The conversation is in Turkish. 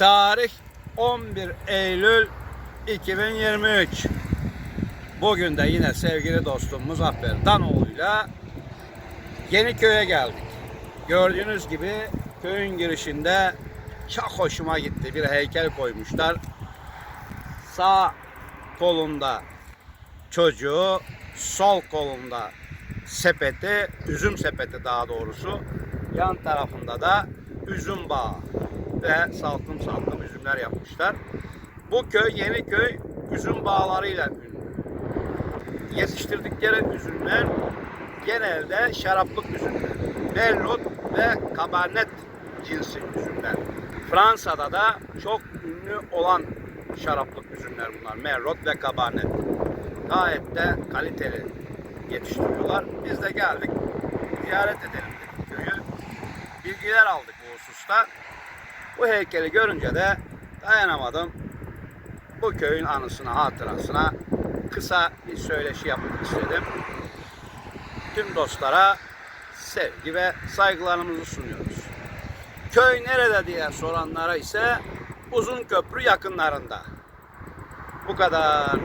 Tarih 11 Eylül 2023. Bugün de yine sevgili dostum Muzaffer Danoğlu'yla Yeniköy'e geldik. Gördüğünüz gibi köyün girişinde çok hoşuma gitti. Bir heykel koymuşlar. Sağ kolunda çocuğu, sol kolunda sepeti, üzüm sepeti daha doğrusu. Yan tarafında da üzüm bağı ve salkım salkım üzümler yapmışlar. Bu köy Yeniköy üzüm bağlarıyla ünlü. Yetiştirdikleri üzümler genelde şaraplık üzümler. Merlot ve Cabernet cinsi üzümler. Fransa'da da çok ünlü olan şaraplık üzümler bunlar. Merlot ve Cabernet. Gayet de kaliteli yetiştiriyorlar. Biz de geldik ziyaret edelim dedik köyü. Bilgiler aldık bu hususta. Bu heykeli görünce de dayanamadım. Bu köyün anısına, hatırasına kısa bir söyleşi yapmak istedim. Tüm dostlara sevgi ve saygılarımızı sunuyoruz. Köy nerede diye soranlara ise Uzun Köprü yakınlarında. Bu kadar.